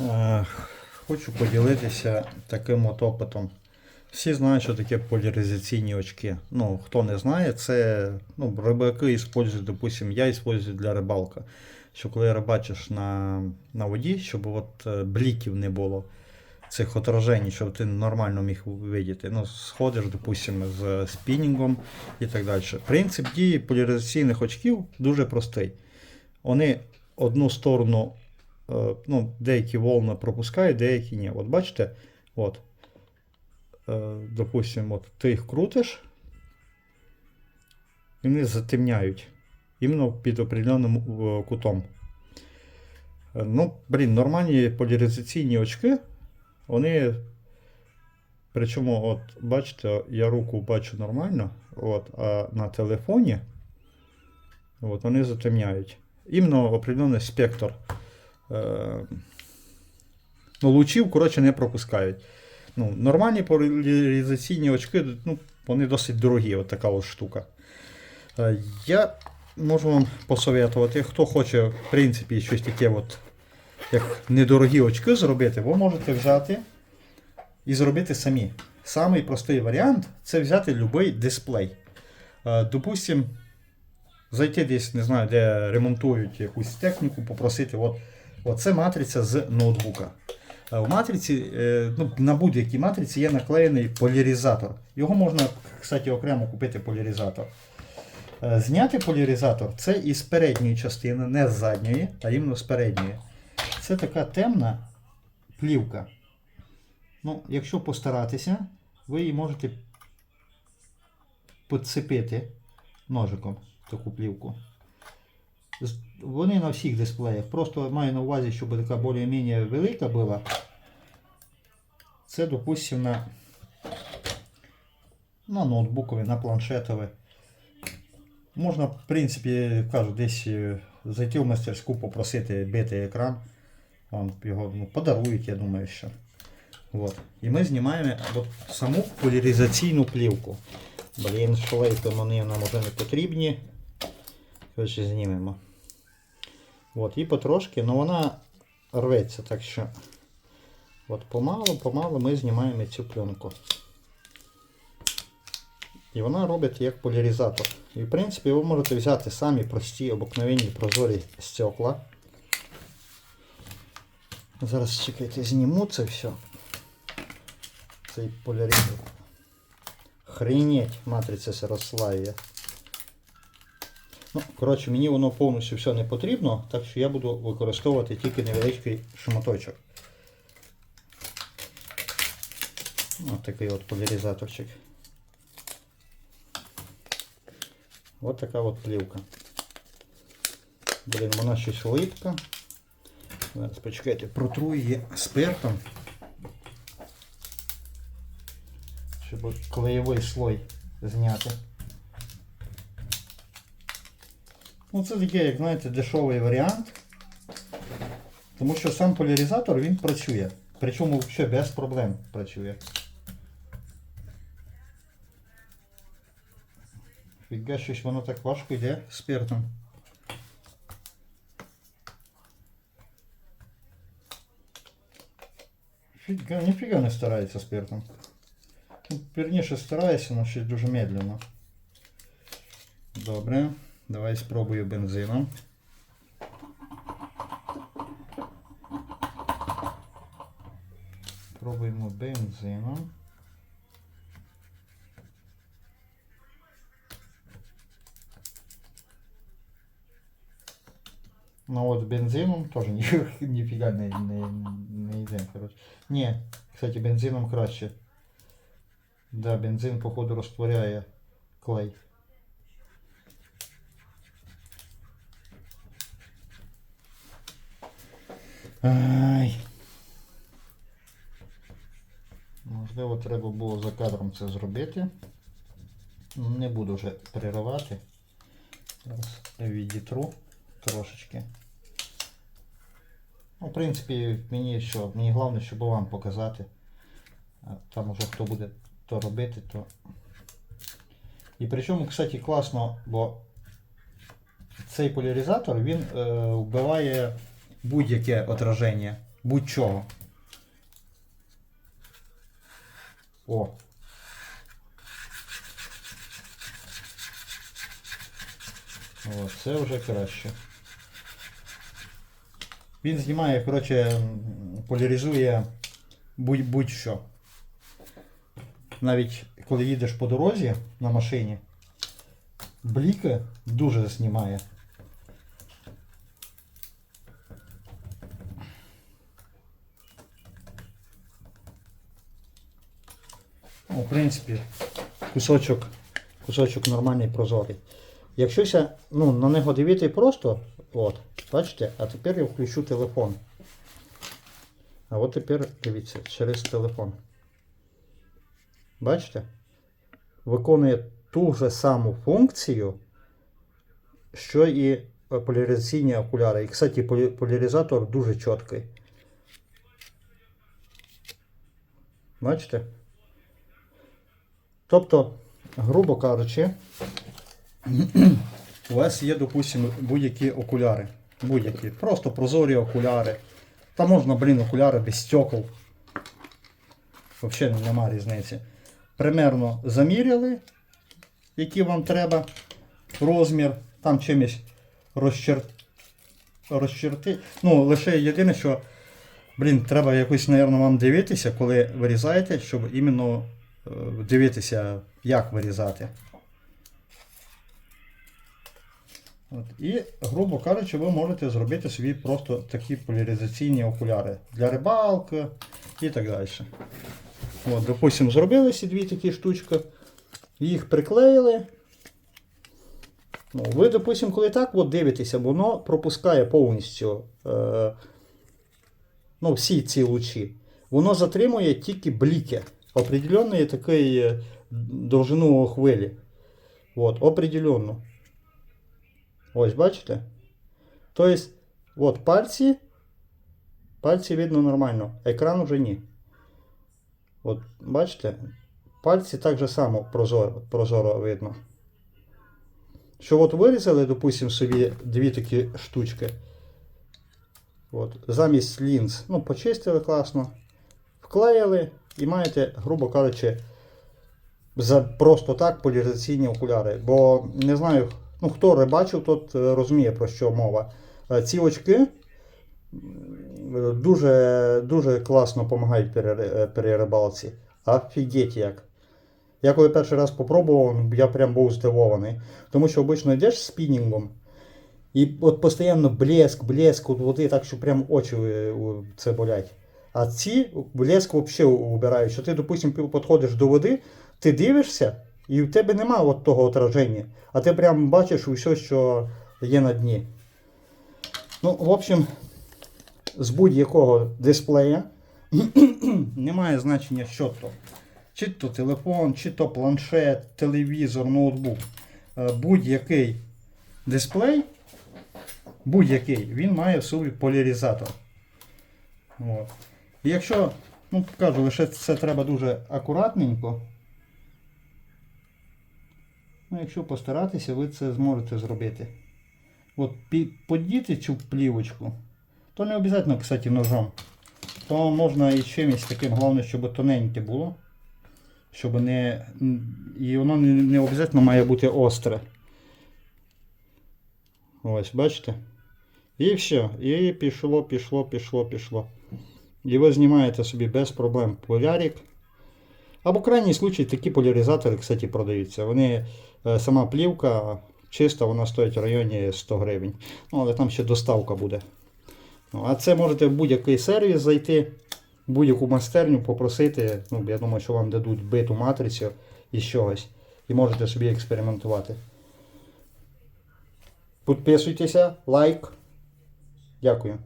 Е, Хочу поділитися таким от опитом. Всі знають, що таке поляризаційні очки. Ну, хто не знає, це ну, рибаки використовують, допустим, я використовую для рибалка. Що коли рибачиш на, на воді, щоб от е, бліків не було, цих отражень, щоб ти нормально міг видіти. Ну, сходиш, допустим, з спінінгом і так далі. Принцип дії поляризаційних очків дуже простий. Вони одну сторону ну, деякі волни пропускають, деякі ні. От бачите, от, е, допустимо, от ти їх крутиш, і вони затемняють. Іменно під определеним е, кутом. Е, Ну, блін, нормальні поляризаційні очки, вони. Причому, от, бачите, я руку бачу нормально, от, а на телефоні от, вони затемняють. Іменно определений спектр. Е, ну, лучів, коротше, не пропускають. Ну, нормальні поляризаційні очки, ну, вони досить дорогі, от така ось штука. Е, я можу вам посоветувати, хто хоче, в принципі, щось таке, от, як недорогі очки зробити, ви можете взяти і зробити самі. Самий простий варіант це взяти будь-який дисплей. Е, Допустим, зайти десь, не знаю, де ремонтують якусь техніку, попросити, от, от це матриця з ноутбука. Е, В матриці, е, ну, на будь-якій матриці є наклеєний поляризатор. Його можна, кстати, окремо купити поляризатор. Е, Зняти поляризатор це із передньої частини, не з задньої, а іменно з передньої. Це така темна плівка. Ну, якщо постаратися, ви її можете підцепити ножиком таку плівку. Вони на всіх дисплеях. Просто маю на увазі, щоб така більш-менш велика була. Це, допустимо, на, на ноутбукові, на планшетові. Можна, в принципі, кажу, десь е, зайти в мастерську, попросити бити екран. Вам його ну, подарують, я думаю, що. Вот. І ми знімаємо от саму поляризаційну плівку. Блін, шлейфи вони нам вже не потрібні. Коротше, знімемо. От, і потрошки, але вона рветься, так що от помалу-помалу ми знімаємо цю пленку. І вона робить як поляризатор. І в принципі ви можете взяти самі прості обикновенні прозорі стекла. Зараз чекайте, зніму це все. Цей поляризатор. Хренеть, матриця розслаює. Ну, коротше, мені воно повністю все не потрібно, так що я буду використовувати тільки невеличкий шматочок. Ось такий от поляризаторчик. Ось така от плівка. Блін, вона щось липка. Зараз почекайте, протру її спиртом. Щоб клеєвий слой зняти. Ну це такий, як знаєте, дешевий варіант. Тому що сам поляризатор він працює. Причому ще без проблем працює. Фіга щось воно так важко йде спиртом. Фіга, ніфіга не старається спиртом. Ну, Вірніше старається, але щось дуже медленно. Добре, давай спробую бензином. Пробуємо бензином. Ну вот бензином тоже ни, нифига не, не, не йде, короче. Ні, кстати, бензином краще. Да, бензин, походу, розтворяє клей. Ай. Можливо, треба було за кадром це зробити. Не буду вже переривати. Зараз відітру трошечки. Ну, в принципі, мені що, мені головне, щоб вам показати. Там уже хто буде то робити, то. І причому, кстати, класно, бо цей поляризатор він е, вбиває будь-яке отраження. будь-чого. О. О, це вже краще. Він знімає, коротше, поляризує будь- будь-що. Навіть коли їдеш по дорозі на машині, бліки дуже знімає. Принципі, кусочок, кусочок нормальний прозорий. Якщо ся, ну, на нього дивити просто, от, бачите, а тепер я включу телефон. А от тепер дивіться, через телефон. Бачите? Виконує ту же саму функцію, що і поляризаційні окуляри. І, кстати, поляризатор дуже чіткий. Бачите? Тобто, грубо кажучи, у вас є, допустимо, будь-які окуляри. Будь-які. Просто прозорі окуляри. Та можна, блін, окуляри без стекол. Взагалі нема різниці. Примерно заміряли, які вам треба розмір, там чимось розчер... розчерти. Ну, лише єдине, що, блін, треба якось, мабуть, вам дивитися, коли вирізаєте, щоб іменно дивитися, як вирізати. От. І, грубо кажучи, ви можете зробити собі просто такі поляризаційні окуляри для рибалки і так далі. От, допустимо, зробили ці дві такі штучки, їх приклеїли. Ну, ви, допустимо, коли так от дивитеся, воно пропускає повністю е, ну, всі ці лучі. Воно затримує тільки бліки определенної такої е, довжину хвилі. От, определенно. Ось, бачите? Тобто, от пальці. Пальці видно нормально, екран уже ні. От, бачите? Пальці так же само прозоро, прозоро видно. Що от вирізали, допустимо, собі дві такі штучки. От, замість лінз, ну, почистили класно, вклеїли і маєте, грубо кажучи, за просто так поляризаційні окуляри. Бо не знаю, ну хто рибачив, тот е, розуміє про що мова. Е, Ці очки дуже, дуже класно допомагають при, ри- е, рибалці. Офігеть як. Я коли перший раз попробував, я прям був здивований. Тому що обично йдеш спінінгом, і от постійно блеск, блеск от води, так що прям очі це болять. А ці блеск взагалі убирають. Що ти, допустим, підходиш до води, ти дивишся, і в тебе нема от того отраження. А ти прям бачиш усе, що є на дні. Ну, в общем, з будь-якого дисплея немає значення, що то. Чи то телефон, чи то планшет, телевізор, ноутбук. Е, Будь-який дисплей, будь-який, він має в собі поляризатор. От. Якщо, ну кажу, лише це треба дуже акуратненько. Ну, якщо постаратися, ви це зможете зробити. От подіти цю плівочку, то не обов'язково, кстати, ножом. То можна і чимось таким, головне, щоб тоненьке було. Щоб не. І воно не обов'язково має бути остре. Ось, бачите? І все. І пішло, пішло, пішло, пішло. І ви знімаєте собі без проблем полярик. Або в крайній случай такі поляризатори, кстати, продаються. Вони е, сама плівка чиста, вона стоїть в районі 100 гривень. Ну, але там ще доставка буде. Ну, а це можете в будь-який сервіс зайти, будь-яку майстерню попросити. Ну, я думаю, що вам дадуть биту матрицю із чогось. І можете собі експериментувати. Підписуйтеся, лайк. Дякую.